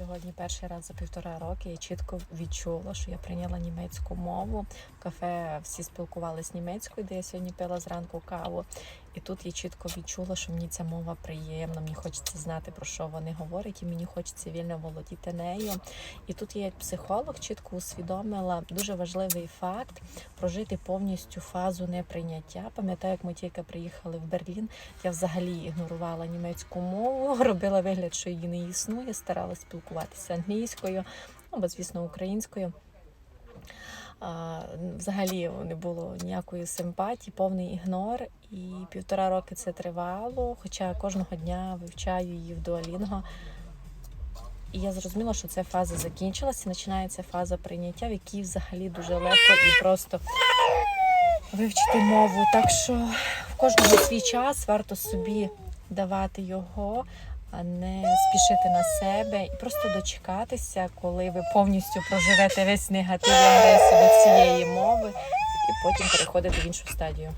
сьогодні перший раз за півтора роки я чітко відчула, що я прийняла німецьку мову. В кафе всі спілкувалися німецькою, де я сьогодні пила зранку каву. І тут я чітко відчула, що мені ця мова приємна. Мені хочеться знати про що вони говорять, і мені хочеться вільно володіти нею. І тут я як психолог чітко усвідомила дуже важливий факт прожити повністю фазу неприйняття. Пам'ятаю, як ми тільки приїхали в Берлін, я взагалі ігнорувала німецьку мову, робила вигляд, що її не існує, старалася спілкуватися англійською, ну, бо, звісно, українською. Взагалі не було ніякої симпатії, повний ігнор. І півтора роки це тривало, хоча кожного дня вивчаю її в Duolingo. І я зрозуміла, що ця фаза закінчилася, починається фаза прийняття, в якій взагалі дуже легко і просто вивчити мову. Так що в кожного свій час варто собі давати його, не спішити на себе і просто дочекатися, коли ви повністю проживете весь негатив агресію цієї мови, і потім переходити в іншу стадію.